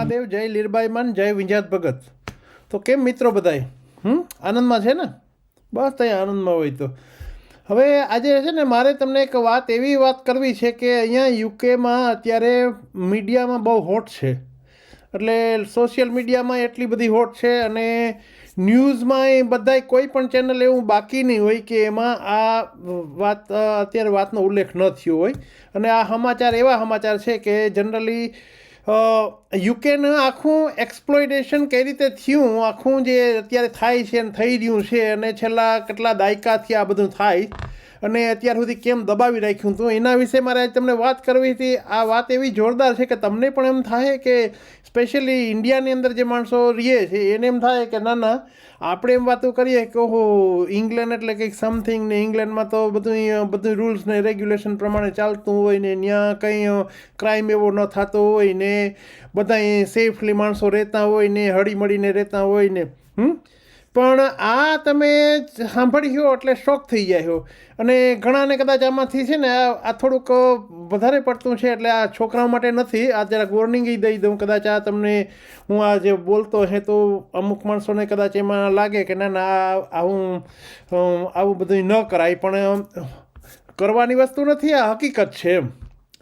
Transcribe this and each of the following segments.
મહાદેવ, જય લીરબાઈમાન જય વિંજાત ભગત. તો કેમ મિત્રો બધાય? હમ? આનંદમાં છે ને? બસ ત્યાં આનંદમાં હોય તો. હવે આજે છે ને મારે તમને એક વાત એવી વાત કરવી છે કે અહીંયા યુકેમાં અત્યારે મીડિયામાં બહુ હોટ છે. એટલે સોશિયલ મીડિયામાં એટલી બધી હોટ છે અને ન્યૂઝમાં એ બધાય કોઈ પણ ચેનલ એવું બાકી નહીં હોય કે એમાં આ વાત, અત્યારે વાતનો ઉલ્લેખ ન થયો હોય. અને આ સમાચાર એવા સમાચાર છે કે જનરલી યુકેનું આખું એક્સપ્લોઇટેશન કઈ રીતે થયું? આખું જે અત્યારે થાય છે અને થઈ રહ્યું છે અને છેલ્લા કેટલા દાયકાથી આ બધું થાય? અને અત્યાર સુધી કેમ દબાવી રાખ્યું હતું? એના વિશે મારે આજે તમને વાત કરવી હતી. આ વાત એવી જોરદાર છે કે તમને પણ એમ થાય કે સ્પેશિયલી ઇન્ડિયાની અંદર જે માણસો રહે છે, એને એમ થાય કે ના ના, આપણે એમ વાતો કરીએ કે ઓહો ઇંગ્લેન્ડ એટલે કંઈક સમથિંગ ને ઇંગ્લેન્ડમાં તો બધું બધું રૂલ્સ ને રેગ્યુલેશન પ્રમાણે ચાલતું હોય ને ત્યાં કંઈ ક્રાઇમ એવો ન થતો હોય ને બધા સેફલી માણસો રહેતા હોય ને, હળીમળીને રહેતા હોય ને, હમ? પણ આ તમે સાંભળ્યો એટલે શોખ થઈ જાય છો. અને ઘણાને કદાચ આમાંથી છે ને આ થોડુંક વધારે પડતું છે એટલે આ છોકરાઓ માટે નથી. આ જરાક વોર્નિંગ દઈ દઉં. કદાચ આ તમને હું આ જે બોલતો હે તો અમુક માણસોને કદાચ એમાં લાગે કે ના ના આવું આવું બધું ન કરાય. પણ કરવાની વસ્તુ નથી. આ હકીકત છે એમ.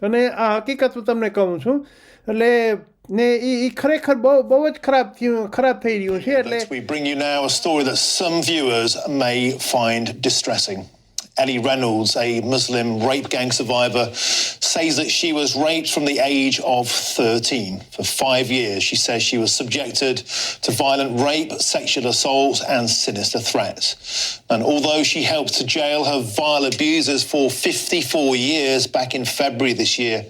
અને આ હકીકત હું તમને કહું છું. એટલે ને એ એ ખરેખર બહુ બહુ જ ખરાબ થયું ખરાબ થઈ રહ્યું છે એટલે We bring you now a story that some viewers may find distressing. Ellie Reynolds, a Muslim rape gang survivor, says that she was raped from the age of 13. For five years, she says she was subjected to violent rape, sexual assault, and sinister threats. And although she helped to jail her vile abusers for 54 years back in February this year,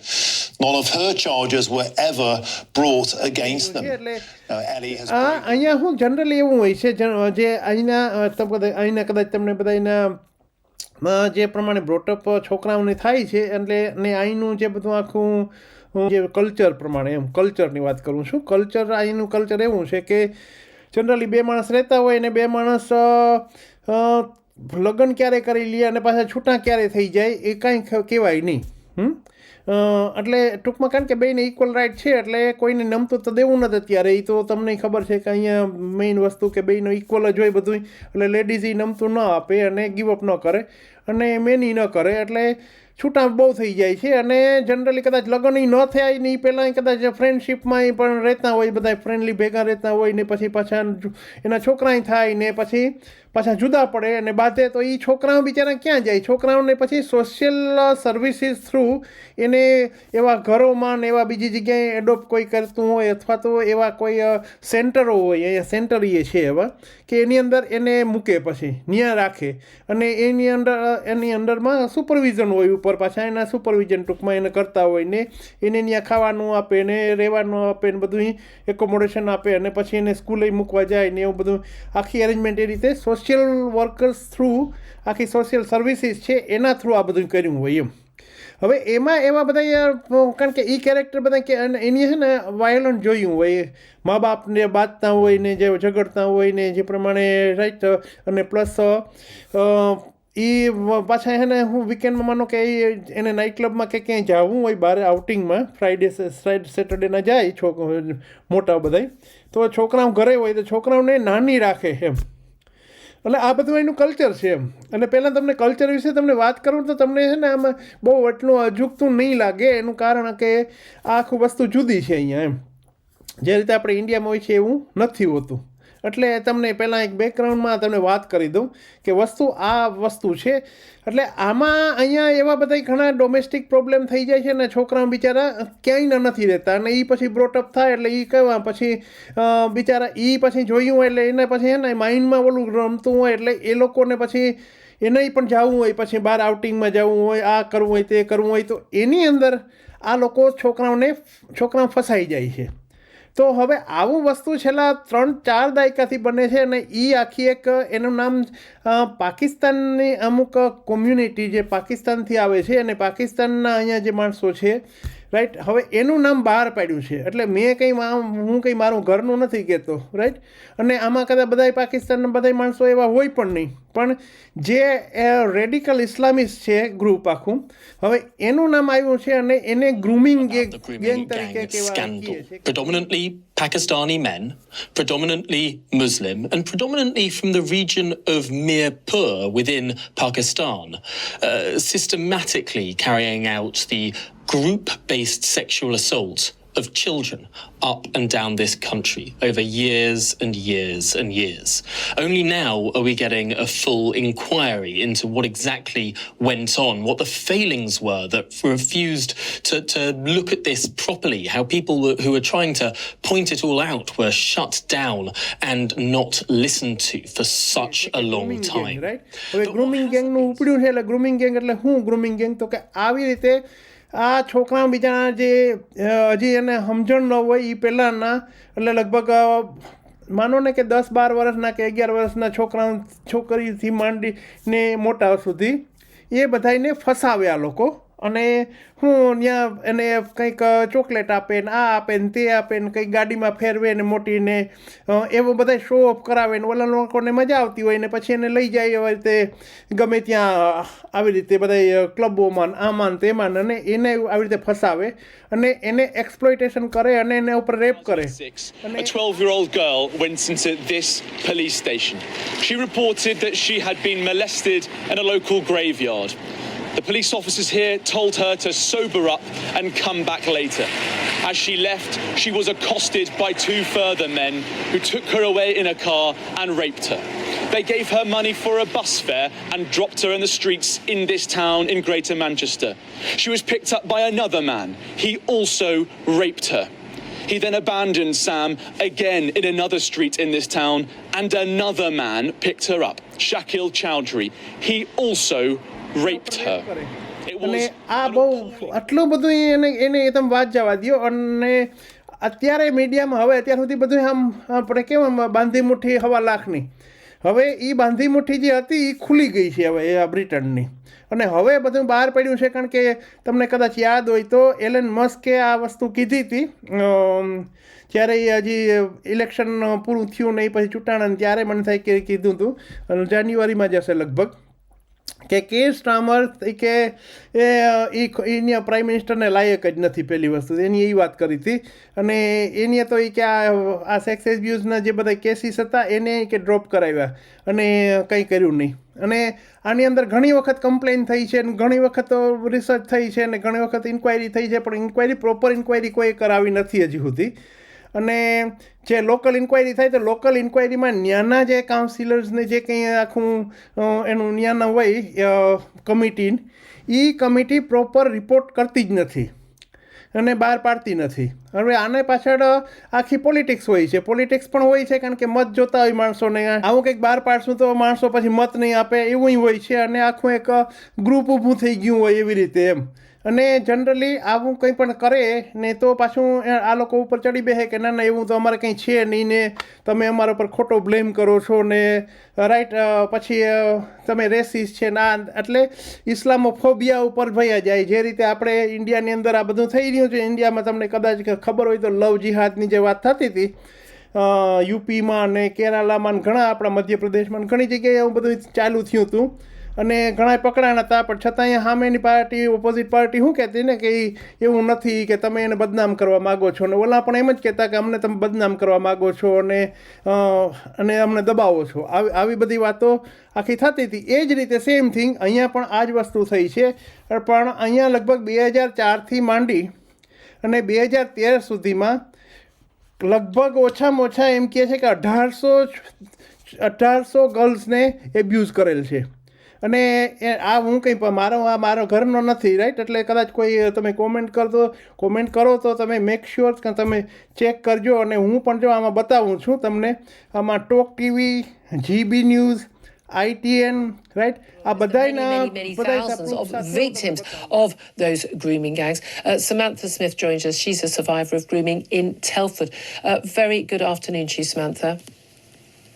none of her charges were ever brought against them. એટલે Now, Ellie has આ અહીંયા હું generally એવું હોય છે જન- જે અહીંના અ, તમે કદાચ અહીંના કદાચ તમને બધાના માં જે પ્રમાણે બ્રોટઅપ છોકરાઓને થાય છે, એટલે ને અહીંનું જે બધું આખું જે કલ્ચર પ્રમાણે એમ કલ્ચરની વાત કરું છું. કલ્ચર અહીંનું કલ્ચર એવું છે કે જનરલી બે માણસ રહેતા હોય ને બે માણસ લગ્ન ક્યારે કરી લે અને પાછા છૂટા ક્યારે થઈ જાય એ કાંઈ કહેવાય નહીં. હમ? એટલે ટૂંકમાં કારણ કે બેને ઇક્વલ રાઇટ છે, એટલે કોઈને નમતું તો દેવું નથી અત્યારે. એ તો તમને ખબર છે કે અહીંયા મેઇન વસ્તુ કે બેનો ઇક્વલ જ હોય બધું એટલે લેડીઝ એ નમતું ન આપે અને ગીવઅપ ન કરે. અને મેની ન કરે, એટલે છૂટા બહુ થઈ જાય છે. અને જનરલી કદાચ લગ્ન ન થયા ને એ પહેલાં કદાચ ફ્રેન્ડશિપમાં પણ રહેતા હોય બધા ફ્રેન્ડલી ભેગા રહેતા હોય ને પછી પાછા એના છોકરાય થાય ને પછી પાછા જુદા પડે અને બાધે તો એ છોકરાઓ બિચારા ક્યાં જાય? છોકરાઓને પછી સોશિયલ સર્વિસીસ થ્રુ એને એવા ઘરોમાં ને એવા બીજી જગ્યાએ એડોપ્ટ કોઈ કરતું હોય અથવા તો એવા કોઈ સેન્ટરો હોય, અહીંયા સેન્ટર એ છે એવા કે એની અંદર એને મૂકે પછી, ન્યા રાખે. અને એની અંદર એની અંડરમાં સુપરવિઝન હોય ઉપર પાછા, એના સુપરવિઝન ટૂંકમાં એને કરતા હોય ને એને ત્યાં ખાવાનું આપે ને રહેવાનું આપે ને બધું એકોમોડેશન આપે અને પછી એને સ્કૂલે મૂકવા જાય ને એવું બધું. આખી અરેન્જમેન્ટ એ રીતે સોશિયલ વર્કર્સ થ્રુ આખી સોશિયલ સર્વિસીસ છે, એના થ્રુ આ બધું કર્યું હોય એમ. હવે એમાં એવા બધા કારણ કે એ કેરેક્ટર બધા કે એની છે ને વાયોલન્ટ જોયું હોય મા બાપને બાંધતા હોય ને, જે ઝઘડતા હોય ને, જે પ્રમાણે રાઈટ અને પ્લસ એ પાછા છે ને હું વીકેન્ડમાં માનો કે એને નાઇટ ક્લબમાં કે ક્યાંય જવું હોય બહાર આઉટિંગમાં ફ્રાઈડે ફ્રાઈડે સેટરડેના જાય છોક, મોટા બધાય. તો છોકરાઓ ઘરે હોય તો છોકરાઓને નાની રાખે એમ. એટલે આ બધું એનું કલ્ચર છે એમ. અને પહેલાં તમને કલ્ચર વિશે તમને વાત કરું તો તમને છે ને આમાં બહુ એટલું અજુકતું નહીં લાગે. એનું કારણ કે આખું વસ્તુ જુદી છે અહીંયા એમ. જે રીતે આપણે ઇન્ડિયામાં હોય છે એવું નથી હોતું. એટલે તમને પહેલાં એક બેકગ્રાઉન્ડમાં તમને વાત કરી દઉં કે વસ્તુ આ વસ્તુ છે. એટલે આમાં અહીંયા એવા બધા ઘણા ડોમેસ્ટિક પ્રોબ્લેમ થઈ જાય છે ને છોકરાઓ બિચારા ક્યાંય નથી રહેતા. અને એ પછી બ્રોટઅપ થાય એટલે એ કહેવા પછી બિચારા એ પછી જોયું એટલે એને પછી એને માઇન્ડમાં ઓલું રમતું હોય એટલે એ લોકોને પછી એને પણ જવું હોય, પછી બહાર આઉટિંગમાં જવું હોય, આ કરવું હોય, તે કરવું હોય, તો એની અંદર આ લોકો છોકરાઓને, છોકરાઓ ફસાઈ જાય છે. તો હવે આવું વસ્તુ છેલ્લા ત્રણ, ચાર દાયકાથી બને છે અને એ આખી એક, એનું નામ પાકિસ્તાનની અમુક કોમ્યુનિટી જે પાકિસ્તાનથી આવે છે અને પાકિસ્તાનના અહીંયા જે માણસો છે રાઈટ હવે એનું નામ બહાર પાડ્યું છે. એટલે મેં કંઈ હું કંઈ મારું ઘરનું નથી કહેતો રાઈટ અને આમાં કદાચ બધાય પાકિસ્તાનના બધાય માણસો એવા હોય પણ નહીં. પણ જે રેડિકલ ઇસ્લામિસ્ટ છે ગ્રુપ આખું હવે એનું નામ આવ્યું છે અને એને ગ્રુમિંગ the ગેંગ grooming તરીકે gang કહેવા scandal. કહીએ છીએ. Predominantly Pakistani men, predominantly Muslim, and predominantly from the region of Mirpur within Pakistan, uh, systematically carrying out the group based sexual assault of children up and down this country over years and years and years. Only now are we getting a full inquiry into what exactly went on, what the failings were that refused to, to look at this properly, how people were, who were trying to point it all out were shut down and not listened to for such a long grooming gang time. Right હવે grooming ગેંગનું ઉપડ્યું છે એટલે grooming gang એટલે શું grooming gang તો કે આવી રીતે આ છોકરા બિચારા જે હજી એને સમજણ ન હોય એ પહેલાંના, એટલે લગભગ માનો ને કે દસ બાર વર્ષના કે અગિયાર વર્ષના છોકરા છોકરીથી માંડીને મોટા સુધી એ બધાને ફસાવે આ લોકો. અને હું ત્યાં એને કંઈક ચોકલેટ આપે ને આ આપે ને તે આપે ને કંઈક ગાડીમાં ફેરવે ને મોટીને એવો બધા શો ઓફ કરાવે ને ઓલા લોકોને મજા આવતી હોય ને પછી એને લઈ જાય એવી રીતે ગમે ત્યાં આવી રીતે બધા ક્લબોમાં આમાં તેમાં અને એને આવી રીતે ફસાવે અને એને એક્સપ્લોઇટેશન કરે અને એને ઉપર રેપ કરે a 12 year old girl went into this police station. She reported that she had been molested in a local graveyard. The police officers here told her to sober up and come back later. As she left, she was accosted by two further men who took her away in a car and raped her. They gave her money for a bus fare and dropped her in the streets in this town in Greater Manchester. She was picked up by another man. He also raped her. He then abandoned Sam again in another street in this town, and another man picked her up, Shakil Chowdhury. He also raped her. અને આ બહુ આટલું બધું એને એને તમે વાત જવા દો અને અત્યારે મીડિયામાં હવે અત્યાર સુધી બધું આમ આપણે કેમ બાંધી મુઠ્ઠી હવા લાખની? હવે એ બાંધી મુઠ્ઠી જે હતી એ ખુલી ગઈ છે હવે એ આ બ્રિટનની. અને હવે બધું બહાર પડ્યું છે કારણ કે તમને કદાચ યાદ હોય તો એલન મસ્કે આ વસ્તુ કીધી હતી. જ્યારે એ હજી ઇલેક્શન પૂરું થયું નહીં પછી ચૂંટાણા ત્યારે મને થાય કે કીધું હતું. અને જાન્યુઆરીમાં જશે લગભગ. કે કે સ્ટામર કે, એ એની પ્રાઇમ મિનિસ્ટરને લાયક જ નથી પહેલી વસ્તુ. એની એ વાત કરી હતી. અને એની તો એ કે આ સેક્સ એબ્યુઝના જે બધા કેસીસ હતા, એને કે ડ્રોપ કરાવ્યા. અને કંઈ કર્યું નહીં. અને આની અંદર ઘણી વખત કમ્પ્લેન થઈ છે અને ઘણી વખત રિસર્ચ થઈ છે અને ઘણી વખત ઇન્ક્વાયરી થઈ છે, પણ ઇન્ક્વાયરી પ્રોપર ઇન્ક્વાયરી કોઈ કરાવી નથી હજી સુધી. અને જે લોકલ ઇન્ક્વાયરી થાય તો લોકલ ઇન્ક્વાયરીમાં ન્યાના જે કાઉન્સિલર્સને જે કંઈ આખું એનું ન્યાના હોય કમિટી એ કમિટી પ્રોપર રિપોર્ટ કરતી જ નથી અને બહાર પાડતી નથી. હવે આને પાછળ આખી પોલિટિક્સ હોય છે. પોલિટિક્સ પણ હોય છે કારણ કે મત જોતા હોય માણસોને. આવું કંઈક બહાર પાડશું તો માણસો પછી મત નહીં આપે, એવું હોય છે અને આખું એક ગ્રુપ ઊભું થઈ ગયું હોય એવી રીતે એમ. અને જનરલી આવું કંઈ પણ કરે ને તો પાછું આ લોકો ઉપર ચડી બેસે કે ના ના, એવું તો અમારે કંઈ છે નહીં ને તમે અમારા ઉપર ખોટો બ્લેમ કરો છો ને રાઈટ પછી તમે રેસિસ છે ના એટલે ઇસ્લામોફોબિયા ઉપર ભયા જાય. જે રીતે આપણે ઇન્ડિયાની અંદર આ બધું થઈ રહ્યું છે, ઇન્ડિયામાં તમને કદાચ ખબર હોય તો લવ જિહાદની જે વાત થતી હતી યુપીમાં ને કેરાલામાં ઘણા આપણા મધ્યપ્રદેશમાં ઘણી જગ્યાએ એવું બધું ચાલુ થયું હતું. અને ઘણા પકડાણા હતા, પણ છતાં અહીંયા સામેની પાર્ટી ઓપોઝિટ પાર્ટી શું કહેતી ને કે એવું નથી કે તમે એને બદનામ કરવા માગો છો. ને ઓલા પણ એમ જ કહેતા કે અમને તમે બદનામ કરવા માગો છો અને અને અમને દબાવો છો. આવી આવી બધી વાતો આખી થતી હતી. એ જ રીતે સેમ થિંગ અહીંયા પણ આ જ વસ્તુ થઈ છે. પણ અહીંયા લગભગ બે હજાર ચારથી માંડી અને બે હજાર તેર સુધીમાં લગભગ ઓછામાં ઓછા એમ કહે છે કે અઢારસો અઢારસો ગર્લ્સને એબ્યુઝ કરેલ છે. અને આ હું કંઈ પણ મારો આ મારો ઘરનો નથી રાઈટ એટલે કદાચ કોઈ તમે કોમેન્ટ કરતો કોમેન્ટ કરો તો તમે મેક શ્યોર કે તમે ચેક કરજો અને હું પણ જો આમાં બતાવું છું તમને આમાં talk TV GB news ITN, right? આ many, many, many thousands of victims of those grooming gangs. Uh, Samantha Smith joins us. She's a survivor of grooming in Telford. Uh, very good afternoon to you, Samantha.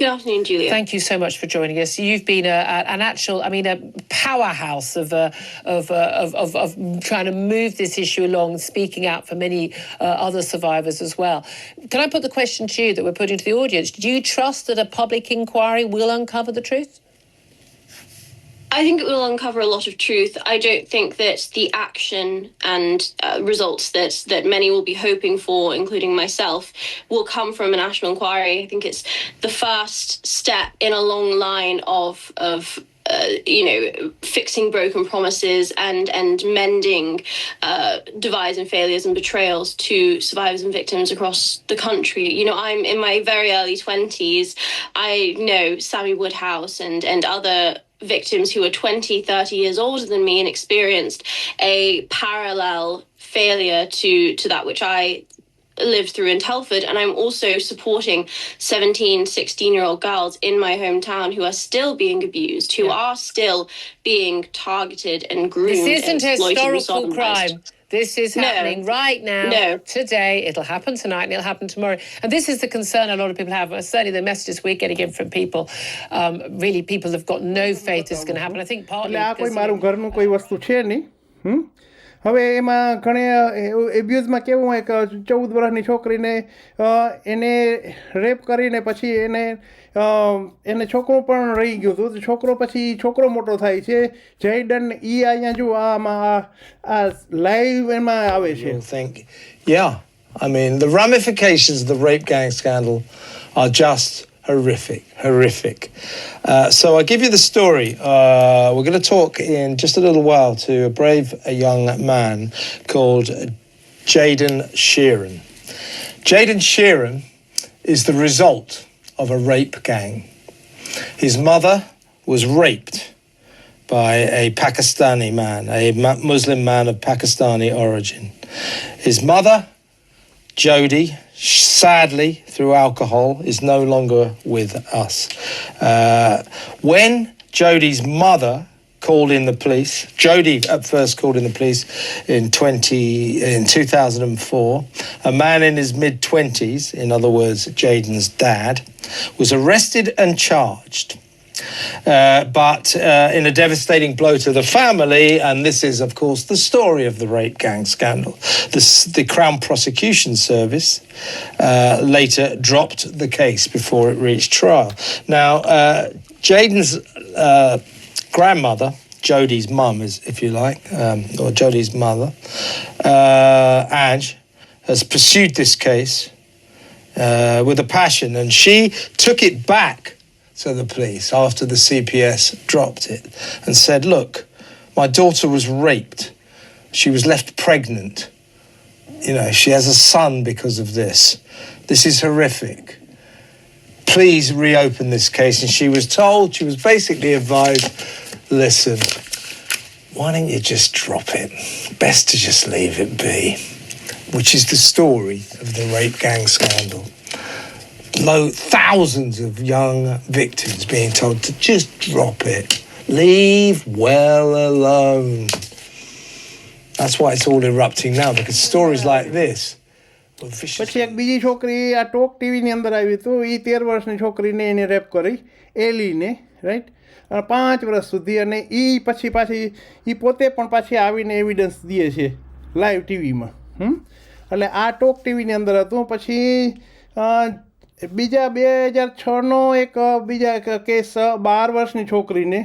Good afternoon, Julia. Thank you so much for joining us. You've been a, a, an actual, I mean, a powerhouse of, uh, of, uh, of, of, of trying to move this issue along, speaking out for many uh, other survivors as well. Can I put the question to you that we're putting to the audience? Do you trust that a public inquiry will uncover the truth? I think it will uncover a lot of truth. I don't think that the action and uh, results that that many will be hoping for, including myself, will come from a national inquiry. I think it's the first step in a long line of of uh, you know, fixing broken promises and and mending uh, divides and failures and betrayals to survivors and victims across the country. You know, I'm in my very early twenties. I know Sammy Woodhouse and and other victims who are 20 30 years older than me and experienced a parallel failure to to that which i lived through in Telford. And I'm also supporting 17 16 year old girls in my hometown who are still being abused who are still being targeted and groomed This isn't a historical crime. This is No. happening right now, No. today. It'll happen tonight and it'll happen tomorrow. And this is the concern a lot of people have. Certainly, the messages we're getting in from people, um, really, people have got no faith this is going to happen. I think partly હવે એમાં ઘણે એબ્યુઝમાં કેવું હોય કે ચૌદ વર્ષની છોકરીને એને રેપ કરીને પછી એને એને છોકરો પણ રહી ગયું હતું છોકરો પછી છોકરો મોટો થાય છે જયડન ઈ અહીંયા જો આમાં આ લાઈવ એમાં આવે છે thank ya. I mean, the ramifications of the rape gang scandal are just horrific, horrific. Uh, so I'll give you the story. Uh, we're going to talk in just a little while to a brave a young man called Jaden Sheeran. Jaden Sheeran is the result of a rape gang. His mother was raped by a Pakistani man, a Muslim man of Pakistani origin. His mother, Jody, sadly, through alcohol, is no longer with us. Uh, when Jody's mother called in the police, Jody at first called in the police in 20 in 2004. A man in his mid 20s, in other words, Jaden's dad, was arrested and charged. Uh, but uh, in a devastating blow to the family, and this is, of course, the story of the rape gang scandal. The, the Crown Prosecution Service uh, later dropped the case before it reached trial. Now, uh, Jaden's uh, grandmother, Jodie's mum, is if you like, um, or Jodie's mother, uh, Ange, has pursued this case with a passion, and she took it back to the police after the CPS dropped it and said, "Look, my daughter was raped. She was left pregnant. You know, she has a son because of this. This is horrific. Please reopen this case." And she was told, she was basically advised, "Listen, why don't you just drop it? Best to just leave it be." Which is the story of the rape gang scandal low thousands of young victims being told to just drop it, leave well alone. That's why it's all erupting now because stories like this. were vicious. પછી એક બીજી છોકરી આ talk ટીવીની અંદર આવી હતું એ તેર વર્ષની છોકરીને એને રેપ કરી એલીને રાઈટ પાંચ વર્ષ સુધી અને એ પછી પાછી એ પોતે પણ પાછી આવીને એવિડન્સ દે છે લાઈવ ટીવીમાં હમ એટલે આ ટોક ટીવીની અંદર હતું પછી અ, બીજા બે હજાર છનો એક બીજા એક કેસ બાર વર્ષની છોકરીને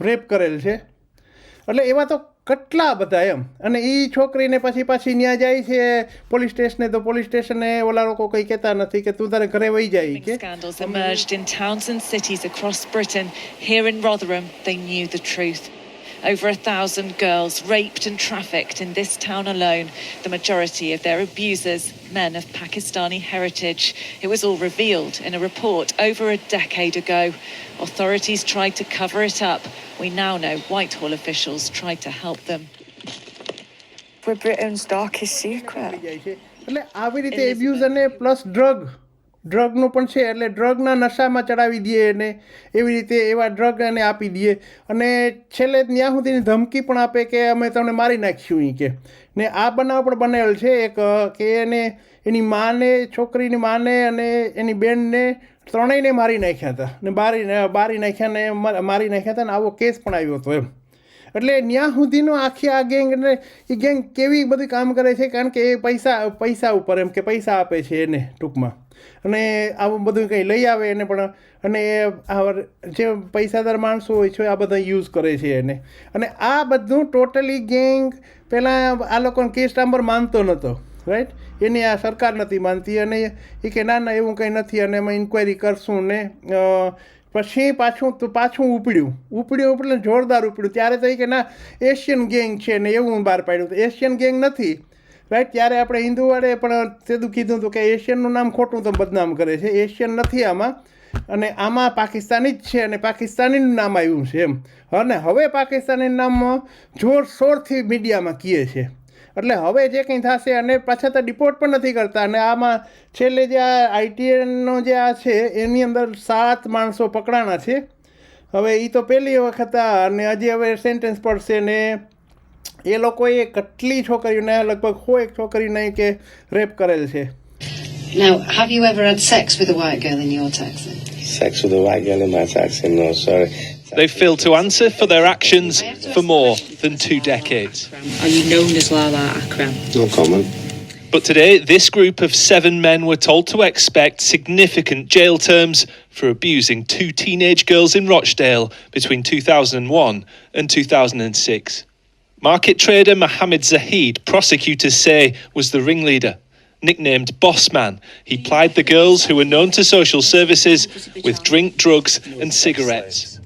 રેપ કરેલ છે એટલે એવા તો કેટલા બધા એમ અને એ છોકરીને પછી પાછી ત્યાં જાય છે પોલીસ સ્ટેશને તો પોલીસ સ્ટેશને ઓલા લોકો કંઈ કહેતા નથી કે તું તારે ઘરે વહી જાય કે Scandals emerged in towns and cities across Britain. Here in Rotherham, they knew the truth. Over a thousand girls raped and trafficked in this town alone, the majority of their abusers, men of Pakistani heritage. It was all revealed in a report over a decade ago. Authorities tried to cover it up. We now know Whitehall officials tried to help them. We're Britain's darkest secret. જાય છે એટલે આવી રીતે abuse અને plus drug ડ્રગનું પણ છે, એટલે ડ્રગના નશામાં ચડાવી દઈએ એને, એવી રીતે એવા ડ્રગ એને આપી દઈએ. અને છેલ્લે ત્યાં સુધીની ધમકી પણ આપે કે અમે તમને મારી નાખ્યું એ કે. ને આ બનાવ પણ બનેલ છે, એક, કે એને એની માને, છોકરીની માને અને એની બેનને ત્રણેયને મારી નાખ્યા હતા. ને બારી બારી નાખ્યા ને મારી નાખ્યા હતા ને આવો કેસ પણ આવ્યો હતો એમ. એટલે ત્યાં સુધીનો આખી આ ગેંગ ને એ ગેંગ કેવી બધું કામ કરે છે, કારણ કે એ પૈસા પૈસા ઉપર એમ કે પૈસા આપે છે એને ટૂંકમાં. અને આવું બધું કંઈ લઈ આવે એને પણ. અને એ જે પૈસાદાર માણસો હોય છે, આ બધા યુઝ કરે છે એને. અને આ બધું ટોટલી ગેંગ પહેલાં આ લોકોને કેસ નંબર માનતો નહોતો રાઈટ એની આ સરકાર નથી માનતી. અને એ કે ના ના, એવું કંઈ નથી. અને એમાં ઇન્ક્વાયરી કરશું ને પછી પાછું તો પાછું ઉપડ્યું. ઉપડ્યું ઉપડ્યું જોરદાર ઉપડ્યું. ત્યારે તો એ કે ના એશિયન ગેંગ છે ને એવું બહાર પાડ્યું. તો એશિયન ગેંગ નથી. રાઈટ ત્યારે આપણે હિન્દુવાળે પણ સીધું કીધું હતું કે એશિયનનું નામ ખોટું તો બદનામ કરે છે. એશિયન નથી આમાં. અને આમાં પાકિસ્તાની જ છે અને પાકિસ્તાનીનું નામ આવ્યું છે એમ. અને હવે પાકિસ્તાની નામ જોરશોરથી મીડિયામાં કીએ છે. એટલે હવે જે કંઈ થશે અને પાછા તો ડિપોર્ટ પણ નથી કરતા. અને આમાં છેલ્લે જે આ આઈટીએનનો જે આ છે, એની અંદર સાત માણસો પકડાણા છે. હવે એ તો પહેલી વખત અને હજી હવે સેન્ટેન્સ પડશે ને એ લોકોએ કેટલી છોકરીઓને લગભગ હો એક છોકરીને કે રેપ કરેલ છે Now, have you ever had sex with a white girl in your taxi? Sex with a white girl in my taxi? No, sorry. They failed to answer for their actions for more than two decades. Are you known as Lala Akram? No comment. But today, this group of seven men were told to expect significant jail terms for abusing two teenage girls in Rochdale between 2001 and 2006. Market trader Mohammed Zahid, prosecutors say, was the ringleader. Nicknamed Bossman, he plied the girls who were known to social services with drink, drugs, and cigarettes.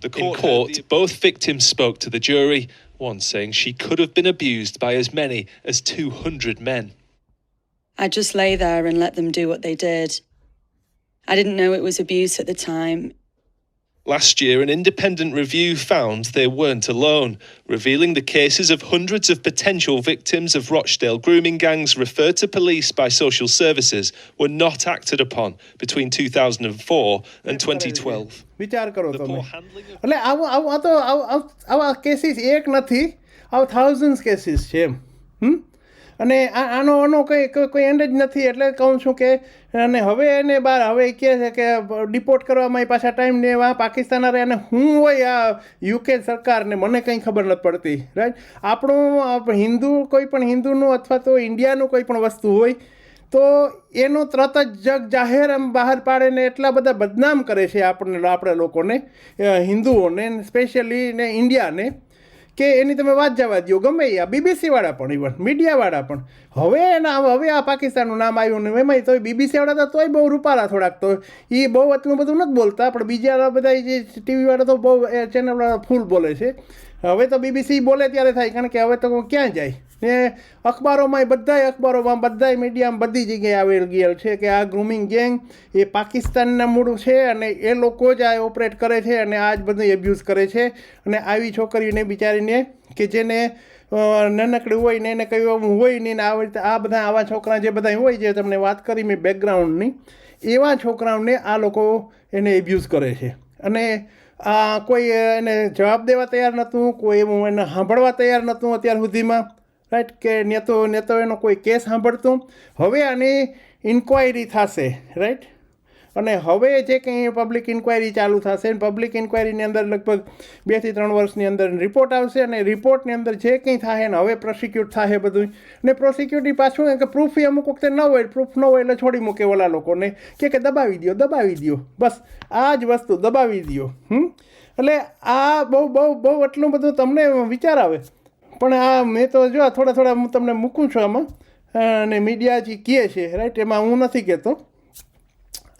The court In court, both victims spoke to the jury, one saying she could have been abused by as many as 200 men. I just lay there and let them do what they did. I didn't know it was abuse at the time. Last year, an independent review found they weren't alone, revealing the cases of hundreds of potential victims of Rochdale grooming gangs referred to police by social services were not acted upon between 2004 and 2012. વિચાર કરો The તમે poor handling of એટલે આવું આવું આ તો આવું- આવું- આવા કેસીસ એક નથી આવા થાઉઝન્ડ કેસીસ છે એમ હમ અને આ આનો આનો કંઈ કોઈ એન્ડ જ નથી. એટલે કહું છું કે, અને હવે એને બહાર હવે કહે છે કે ડિપોર્ટ કરવામાં એ પાછા ટાઈમ ને એવા પાકિસ્તાન રહે અને હું હોય આ યુકે સરકારને, મને કંઈ ખબર નથી પડતી. રાઈટ આપણું હિન્દુ, કોઈ પણ હિન્દુનું અથવા તો ઇન્ડિયાનું કોઈ પણ વસ્તુ હોય, તો એનો તરત જ જગ જાહેર એમ બહાર પાડે ને એટલા બધા બદનામ કરે છે આપણને આપણે લોકોને હિન્દુઓને સ્પેશિયલી ને ઇન્ડિયાને. કે એની તમે વાત જવા દો ગમે એ આ બીબીસી વાળા પણ ઇવન મીડિયાવાળા પણ. હવે એના, હવે આ પાકિસ્તાનનું નામ આવ્યું ને એમાંય તોય બીબીસી વાળા તો તોય બહુ રૂપાળા થોડાક તો. એ બહુ એટલું બધું નથી બોલતા, પણ બીજા બધા જે ટીવી વાળા તો બહુ ચેનલવાળા ફૂલ બોલે છે. હવે તો બીબીસી બોલે ત્યારે થાય, કારણ કે હવે તો ક્યાં જાય? ને અખબારોમાં બધાય અખબારોમાં બધાય મીડિયામાં બધી જગ્યાએ આવેલ ગયેલ છે કે આ ગ્રુમિંગ ગેંગ એ પાકિસ્તાનના મૂળ છે અને એ લોકો જ આ ઓપરેટ કરે છે અને આ જ બધું એબ્યુઝ કરે છે. અને આવી છોકરીઓને બિચારીને કે જેને નાનકડી હોય ને એને કહ્યું હોય નહીં આવી રીતે આ બધા આવા છોકરા જે બધા હોય જે તમને વાત કરી મેં બેકગ્રાઉન્ડની એવા છોકરાઓને આ લોકો એને એબ્યુઝ કરે છે. અને કોઈ એને જવાબ દેવા તૈયાર નહોતું, કોઈ એવું એને સાંભળવા તૈયાર નહોતું અત્યાર સુધીમાં. રાઈટ કે ને તો ને તો એનો કોઈ કેસ સાંભળતો. હવે આની ઇન્ક્વાયરી થશે. રાઈટ અને હવે જે કંઈ પબ્લિક ઇન્ક્વાયરી ચાલુ થશે પબ્લિક ઇન્ક્વાયરીની અંદર લગભગ બેથી ત્રણ વર્ષની અંદર રિપોર્ટ આવશે, અને રિપોર્ટની અંદર જે કંઈ થાય ને હવે પ્રોસિક્યુટ થાય બધું. ને પ્રોસિક્યુટની પાછું કે પ્રૂફ અમુક વખતે ન હોય પ્રૂફ ન હોય એટલે છોડી મૂકે ઓલા લોકોને. કે કે દબાવી દો દબાવી દો બસ, આ જ વસ્તુ, દબાવી દો હમ? એટલે આ બહુ બહુ બહુ એટલું બધું તમને વિચાર આવે. પણ આ મેં તો જો થોડા થોડા હું તમને મૂકું છું આમાં. અને મીડિયા જે કહે છે રાઈટ એમાં હું નથી કહેતો.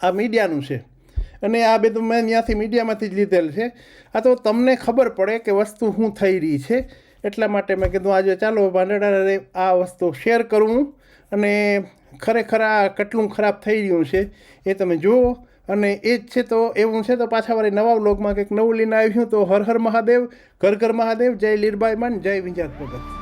આ મીડિયાનું છે. અને આ બધું મેં ત્યાંથી મીડિયામાંથી જ લીધેલ છે. આ તો તમને ખબર પડે કે વસ્તુ શું થઈ રહી છે. એટલા માટે મેં કીધું આજે ચાલો પાંદડા આ વસ્તુ શેર કરું. અને ખરેખર આ કેટલું ખરાબ થઈ રહ્યું છે એ તમે જુઓ. અને એ જ છે તો એવું છે તો પાછા વાળી નવા વ્લોગમાં કંઈક નવું લઈને આવ્યું તો હર હર મહાદેવ, ઘર ઘર મહાદેવ, જય લીરબાઈ માન, જય વિંજાત ભગત